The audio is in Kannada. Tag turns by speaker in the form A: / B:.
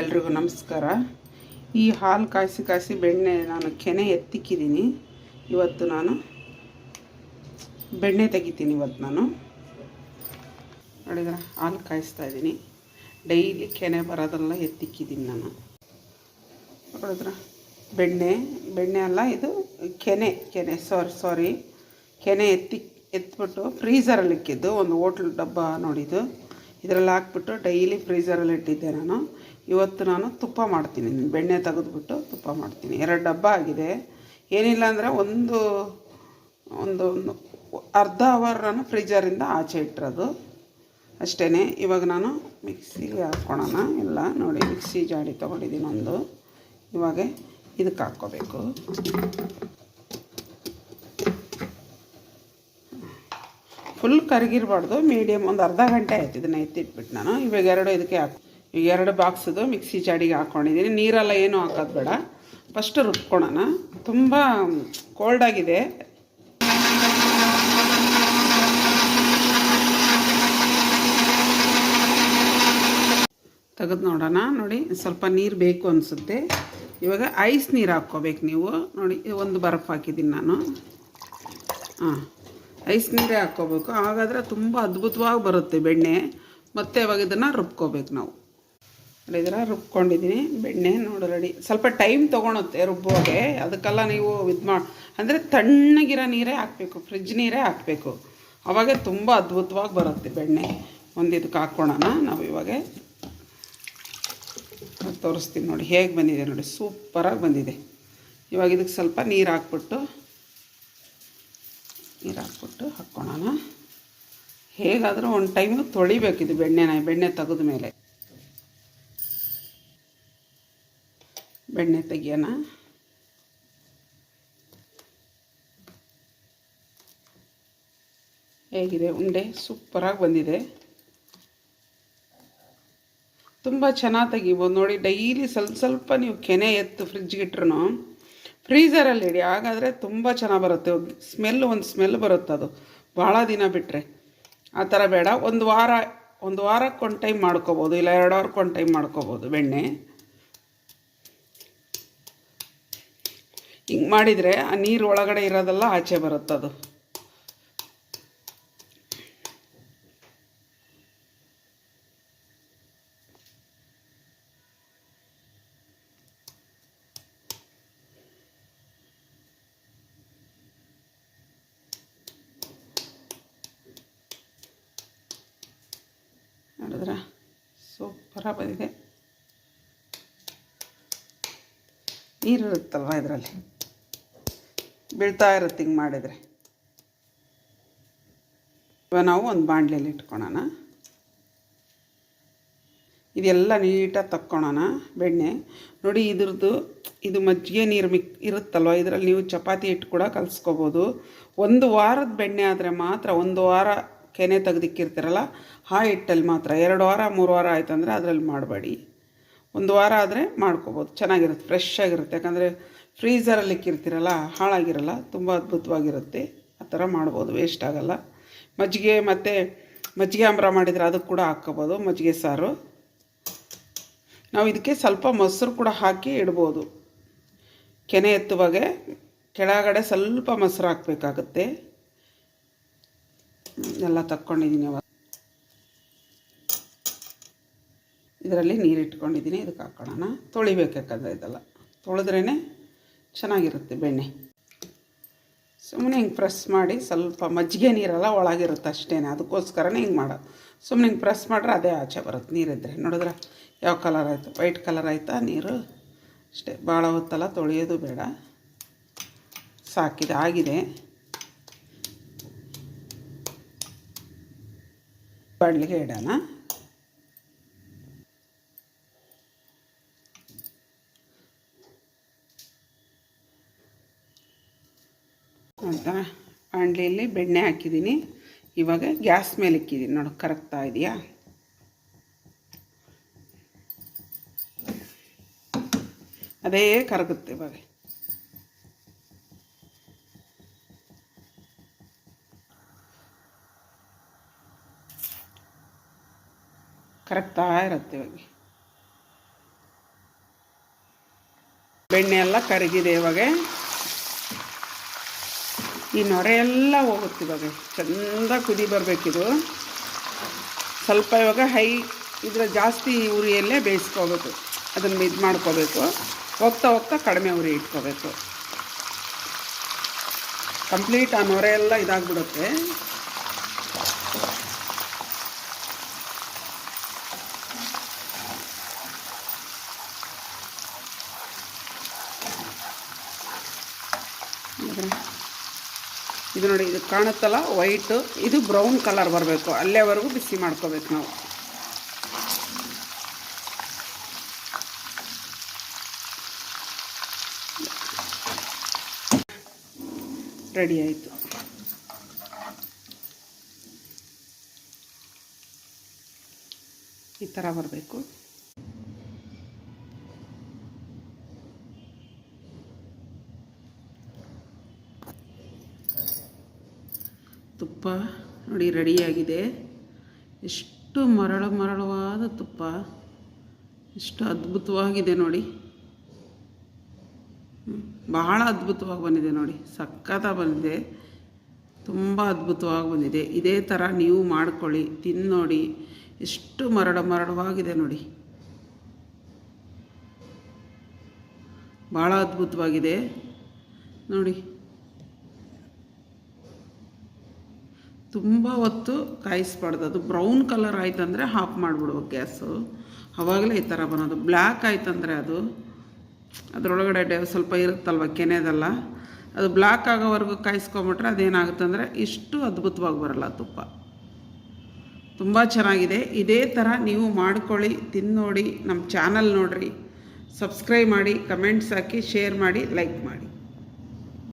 A: ಎಲ್ರಿಗೂ ನಮಸ್ಕಾರ. ಈ ಹಾಲು ಕಾಯಿಸಿ ಕಾಯಿಸಿ ಬೆಣ್ಣೆ ನಾನು ಕೆನೆ ಎತ್ತಿಕ್ಕಿದ್ದೀನಿ. ಇವತ್ತು ನಾನು ಬೆಣ್ಣೆ ತೆಗಿತೀನಿ ಇವತ್ತು ನಾನು. ನೋಡಿದ್ರೆ, ಹಾಲು ಕಾಯಿಸ್ತಾ ಇದ್ದೀನಿ. ಡೈಲಿ ಕೆನೆ ಬರೋದೆಲ್ಲ ಎತ್ತಿಕ್ಕಿದ್ದೀನಿ ನಾನು. ನೋಡಿದ್ರ, ಬೆಣ್ಣೆ ಬೆಣ್ಣೆ ಅಲ್ಲ, ಇದು ಕೆನೆ ಕೆನೆ ಸಾರಿ ಸಾರಿ ಕೆನೆ ಎತ್ತಿ, ಎತ್ಬಿಟ್ಟು ಫ್ರೀಝರಲ್ಲಿ ಇಕ್ಕಿದ್ದು ಒಂದು ಹೋಟ್ಲ್ ಡಬ್ಬ ನೋಡಿದ್ದು. ಇದರಲ್ಲಿ ಹಾಕ್ಬಿಟ್ಟು ಡೈಲಿ ಫ್ರೀಝರಲ್ಲಿ ಇಟ್ಟಿದ್ದೆ ನಾನು. ಇವತ್ತು ನಾನು ತುಪ್ಪ ಮಾಡ್ತೀನಿ. ಬೆಣ್ಣೆ ತೆಗೆದುಬಿಟ್ಟು ತುಪ್ಪ ಮಾಡ್ತೀನಿ. ಎರಡು ಡಬ್ಬ ಆಗಿದೆ. ಏನಿಲ್ಲ ಅಂದರೆ ಒಂದು ಒಂದು ಅರ್ಧ ಅವರ್ ನಾನು ಆಚೆ ಇಟ್ಟಿರೋದು. ಅಷ್ಟೇ ಇವಾಗ ನಾನು ಮಿಕ್ಸಿಗೆ ಹಾಕ್ಕೊಳೋಣ ಎಲ್ಲ ನೋಡಿ, ಮಿಕ್ಸಿ ಜಾಡಿ ತೊಗೊಂಡಿದ್ದೀನಿ ಒಂದು ಇವಾಗ ಇದಕ್ಕೆ ಹಾಕ್ಕೋಬೇಕು. ಫುಲ್ ಕರಗಿರಬಾರ್ದು. ಮೀಡಿಯಮ್ ಒಂದು ಅರ್ಧ ಗಂಟೆ ಆಯ್ತು ಇದನ್ನು ಎತ್ತಿಟ್ಬಿಟ್ಟು ನಾನು. ಇವಾಗ ಎರಡು ಇದಕ್ಕೆ ಹಾಕಿ ಎರಡು ಬಾಕ್ಸದು ಮಿಕ್ಸಿ ಜಾಡಿಗೆ ಹಾಕ್ಕೊಂಡಿದ್ದೀನಿ ನೀರೆಲ್ಲ ಏನೂ ಹಾಕೋದು ಬೇಡ. ಫಸ್ಟ್ ರುಬ್ಕೊಳೋಣ ತುಂಬ ಕೋಲ್ಡ್ ಆಗಿದೆ. ತೆಗೆದು ನೋಡೋಣ. ನೋಡಿ, ಸ್ವಲ್ಪ ನೀರು ಬೇಕು ಅನಿಸುತ್ತೆ. ಇವಾಗ ಐಸ್ ನೀರು ಹಾಕ್ಕೋಬೇಕು ನೀವು. ನೋಡಿ ಒಂದು ಬರಫ್ ಹಾಕಿದ್ದೀನಿ ನಾನು. ಹಾಂ, ಐಸ್ ನೀರೇ ಹಾಕ್ಕೋಬೇಕು. ಹಾಗಾದರೆ ತುಂಬ ಅದ್ಭುತವಾಗಿ ಬರುತ್ತೆ ಬೆಣ್ಣೆ. ಮತ್ತೆ ಇವಾಗ ಇದನ್ನು ರುಬ್ಕೋಬೇಕು ನಾವು. ನೋಡಿದ್ರೆ ರುಬ್ಕೊಂಡಿದ್ದೀನಿ ಬೆಣ್ಣೆ ನೋಡಿ ರೆಡಿ ಸ್ವಲ್ಪ ಟೈಮ್ ತೊಗೊಳುತ್ತೆ ರುಬ್ಬೋಗೆ ಅದಕ್ಕೆಲ್ಲ ನೀವು ಇದು ಮಾಡಿ ಅಂದರೆ ತಣ್ಣಗಿರೋ ನೀರೇ ಹಾಕಬೇಕು. ಫ್ರಿಜ್ ನೀರೇ ಹಾಕಬೇಕು. ಅವಾಗ ತುಂಬ ಅದ್ಭುತವಾಗಿ ಬರುತ್ತೆ ಬೆಣ್ಣೆ. ಒಂದು ಇದಕ್ಕೆ ಹಾಕ್ಕೊಳೋಣ. ನಾವು ಇವಾಗ ತೋರಿಸ್ತೀನಿ ನೋಡಿ. ಹೇಗೆ ಬಂದಿದೆ ನೋಡಿ. ಸೂಪರಾಗಿ ಬಂದಿದೆ. ಇವಾಗ ಇದಕ್ಕೆ ಸ್ವಲ್ಪ ನೀರು ಹಾಕ್ಬಿಟ್ಟು ನೀರು ಹಾಕ್ಬಿಟ್ಟು ಹಾಕ್ಕೊಳೋಣ. ಹೇಗಾದರೂ ಒಂದು ಟೈಮು ತೊಳಿಬೇಕಿದು ಬೆಣ್ಣೆನ, ಬೆಣ್ಣೆ ತೆಗೆದ ಮೇಲೆ ಬೆಣ್ಣೆ ತೆಗಿಯೋಣ. ಹೇಗಿದೆ ಉಂಡೆ? ಸೂಪರಾಗಿ ಬಂದಿದೆ. ತುಂಬ ಚೆನ್ನಾಗಿ ತೆಗಿಬೋದು. ನೋಡಿ, ಡೈಲಿ ಸ್ವಲ್ಪ ಸ್ವಲ್ಪ ನೀವು ಕೆನೆ ಎತ್ತು ಫ್ರಿಜ್ಗೆ ಇಟ್ರು ಫ್ರೀಝರಲ್ಲಿ ಇಡಿ. ಹಾಗಾದರೆ ತುಂಬ ಚೆನ್ನಾಗಿ ಬರುತ್ತೆ. ಸ್ಮೆಲ್ ಒಂದು ಸ್ಮೆಲ್ ಬರುತ್ತೆ ಅದು. ಭಾಳ ದಿನ ಬಿಟ್ಟರೆ ಆ ಥರ ಬೇಡ. ಒಂದು ವಾರ, ಒಂದು ವಾರಕ್ಕೆ ಒಂದು ಟೈಮ್ ಮಾಡ್ಕೋಬೋದು. ಇಲ್ಲ, ಎರಡು ವಾರಕ್ಕೆ ಒಂದು ಟೈಮ್ ಮಾಡ್ಕೋಬೋದು ಬೆಣ್ಣೆ. ಹಿಂಗೆ ಮಾಡಿದರೆ ಆ ನೀರು ಒಳಗಡೆ ಇರೋದೆಲ್ಲ ಆಚೆ ಬರುತ್ತದು ಅದು. ಸೂಪರಾಗಿ ಬಂದಿದೆ. ನೀರು ಇರುತ್ತಲ್ವ ಇದರಲ್ಲಿ? ಬೀಳ್ತಾ ಇರುತ್ತೆ, ಹಿಂಗೆ ಮಾಡಿದರೆ. ಇವಾಗ ನಾವು ಒಂದು ಬಾಣಲೆಯಲ್ಲಿ ಇಟ್ಕೊಳೋಣ. ಇದೆಲ್ಲ ನೀಟಾಗಿ ತಕ್ಕೊಳೋಣ ಬೆಣ್ಣೆ. ನೋಡಿ ಇದ್ರದ್ದು, ಇದು ಮಜ್ಜಿಗೆ ನೀರು ಮಿಕ್, ಇರುತ್ತಲ್ವ? ಇದರಲ್ಲಿ ನೀವು ಚಪಾತಿ ಹಿಟ್ಟು ಕೂಡ ಕಲಿಸ್ಕೋಬೋದು. ಒಂದು ವಾರದ ಬೆಣ್ಣೆ ಆದರೆ ಮಾತ್ರ, ಒಂದು ವಾರ ಕೆನೆ ತೆಗ್ದಿಕ್ಕಿರ್ತೀರಲ್ಲ, ಆ ಹಿಟ್ಟಲ್ಲಿ ಮಾತ್ರ. ಎರಡು ವಾರ, ಮೂರು ವಾರ ಆಯ್ತು ಅಂದರೆ ಅದರಲ್ಲಿ ಮಾಡಬೇಡಿ. ಒಂದು ವಾರ ಆದರೆ ಮಾಡ್ಕೋಬೋದು. ಚೆನ್ನಾಗಿರುತ್ತೆ, ಫ್ರೆಶ್ ಆಗಿರುತ್ತೆ. ಯಾಕಂದರೆ ಫ್ರೀಝರಲ್ಲಿ ಇಕ್ಕಿರ್ತೀರಲ್ಲ ಹಾಳಾಗಿರಲ್ಲ, ತುಂಬ ಅದ್ಭುತವಾಗಿರುತ್ತೆ. ಆ ಥರ ಮಾಡ್ಬೋದು ವೇಸ್ಟ್ ಆಗಲ್ಲ. ಮಜ್ಜಿಗೆ ಮತ್ತು ಮಜ್ಜಿಗೆ ಅಂಬ್ರ ಮಾಡಿದರೆ ಅದಕ್ಕೆ ಕೂಡ ಹಾಕ್ಕೋಬೋದು, ಮಜ್ಜಿಗೆ ಸಾರು. ನಾವು ಇದಕ್ಕೆ ಸ್ವಲ್ಪ ಮೊಸರು ಕೂಡ ಹಾಕಿ ಇಡ್ಬೋದು. ಕೆನೆ ಎತ್ತುವಾಗೆ ಕೆಳಗಡೆ ಸ್ವಲ್ಪ ಮೊಸರು ಹಾಕಬೇಕಾಗತ್ತೆ. ಎಲ್ಲ ತಕ್ಕೊಂಡಿದ್ದೀನಿ ಅವಾಗ ಇದರಲ್ಲಿ ನೀರು ಇಟ್ಕೊಂಡಿದ್ದೀನಿ ಇದಕ್ಕೆ ಹಾಕೋಣ ತೊಳಿಬೇಕು ಯಾಕಂದರೆ ಇದೆಲ್ಲ. ತೊಳೆದ್ರೇ ಚೆನ್ನಾಗಿರುತ್ತೆ ಬೆಣ್ಣೆ. ಸುಮ್ಮನೆ ಹಿಂಗೆ ಪ್ರೆಸ್ ಮಾಡಿ ಸ್ವಲ್ಪ ಮಜ್ಜಿಗೆ ನೀರೆಲ್ಲ ಒಳಗಿರುತ್ತೆ ಅಷ್ಟೇ ಅದಕ್ಕೋಸ್ಕರನೇ ಹಿಂಗೆ ಮಾಡೋದು ಸುಮ್ಮನೆ ಹಿಂಗೆ ಪ್ರೆಸ್ ಮಾಡ್ರೆ ಅದೇ ಆಚೆ ಬರುತ್ತೆ ನೀರಿದ್ದರೆ ನೋಡಿದ್ರೆ? ಯಾವ ಕಲರ್ ಆಯಿತು? ವೈಟ್ ಕಲರ್ ಆಯಿತಾ ನೀರು? ಅಷ್ಟೇ. ಭಾಳ ಹೊತ್ತಲ್ಲ, ತೊಳೆಯೋದು ಬೇಡ. ಸಾಕಿದೆ. ಆಗಿದೆ. ಬಾಣಲಿಗೆ ಇಡೋಣ. ಬೆಣ್ಣೆ ಹಾಕಿದ್ದೀನಿ. ಇವಾಗ ಗ್ಯಾಸ್ ಮೇಲೆ ಇಕ್ಕಿದ್ದೀನಿ. ನೋಡು, ಕರಗ್ತಾ ಇದೆಯಾ? ಅದೇ ಕರಗುತ್ತೆ ಇವಾಗ. ಕರಗ್ತಾ ಇರುತ್ತೆ ಇವಾಗ. ಬೆಣ್ಣೆ ಎಲ್ಲ ಕರಗಿದೆ ಇವಾಗ. ಈ ನೊರೆ ಎಲ್ಲ ಹೋಗುತ್ತೆ ಇವಾಗ. ಚೆಂದ ಕುದಿ ಬರಬೇಕಿದು ಸ್ವಲ್ಪ ಇವಾಗ ಹೈ, ಇದರ ಜಾಸ್ತಿ ಉರಿಯಲ್ಲೇ ಬೇಯಿಸ್ಕೋಬೇಕು. ಅದನ್ನು ಇದು ಮಾಡ್ಕೋಬೇಕು. ಹೋಗ್ತಾ ಹೋಗ್ತಾ ಕಡಿಮೆ ಉರಿ ಇಟ್ಕೋಬೇಕು. ಕಂಪ್ಲೀಟ್ ಆ ನೊರೆ ಎಲ್ಲ ಇದಾಗ್ಬಿಡುತ್ತೆ. ನೋಡ್ರಿ. ಇದು ನೋಡಿ, ಇದು ಕಾಣುತ್ತಲ್ಲ? ವೈಟು ಇದು ಬ್ರೌನ್ ಕಲರ್ ಬರಬೇಕು. ಅಲ್ಲೇವರೆಗೂ ಬಿಸಿ ಮಾಡ್ಕೋಬೇಕು ನಾವು. ರೆಡಿ ಆಯಿತು. ಈ ಥರ ಬರಬೇಕು. ತುಪ್ಪ ನೋಡಿ ರೆಡಿಯಾಗಿದೆ. ಎಷ್ಟು ಮರಳು ಮರಳವಾದ ತುಪ್ಪ. ಎಷ್ಟು ಅದ್ಭುತವಾಗಿದೆ ನೋಡಿ. ಬಹಳ ಅದ್ಭುತವಾಗಿ ಬಂದಿದೆ ನೋಡಿ. ಸಖತ್ತ ಬಂದಿದೆ. ತುಂಬ ಅದ್ಭುತವಾಗಿ ಬಂದಿದೆ. ಇದೇ ಥರ ನೀವು ಮಾಡ್ಕೊಳ್ಳಿ ತಿಂದು ನೋಡಿ ಎಷ್ಟು ಮರಡ ಮರಳವಾಗಿದೆ ನೋಡಿ. ಭಾಳ ಅದ್ಭುತವಾಗಿದೆ. ನೋಡಿ. ತುಂಬ ಹೊತ್ತು ಕಾಯಿಸ್ಬಾರ್ದು. ಅದು ಬ್ರೌನ್ ಕಲರ್ ಆಯ್ತಂದರೆ ಹಾಫ್ ಮಾಡಿಬಿಡ್ಬೇಕು ಗ್ಯಾಸು. ಆವಾಗಲೇ ಈ ಥರ ಬರೋದು ಬ್ಲ್ಯಾಕ್ ಆಯ್ತಂದರೆ ಅದು, ಅದರೊಳಗಡೆ ಸ್ವಲ್ಪ ಇರುತ್ತಲ್ವ ಕೆನೆದೆಲ್ಲ? ಅದು ಬ್ಲ್ಯಾಕ್ ಆಗೋವರೆಗೂ ಕಾಯಿಸ್ಕೊಂಬಿಟ್ರೆ ಅದೇನಾಗುತ್ತೆ ಅಂದರೆ ಇಷ್ಟು ಅದ್ಭುತವಾಗಿ ಬರಲ್ಲ ತುಪ್ಪ. ತುಂಬ ಚೆನ್ನಾಗಿದೆ. ಇದೇ ಥರ ನೀವು ಮಾಡ್ಕೊಳ್ಳಿ ತಿಂದು ನೋಡಿ ನಮ್ಮ ಚಾನಲ್ ನೋಡಿರಿ. ಸಬ್ಸ್ಕ್ರೈಬ್ ಮಾಡಿ, ಕಮೆಂಟ್ಸ್ ಹಾಕಿ, ಶೇರ್ ಮಾಡಿ, ಲೈಕ್ ಮಾಡಿ.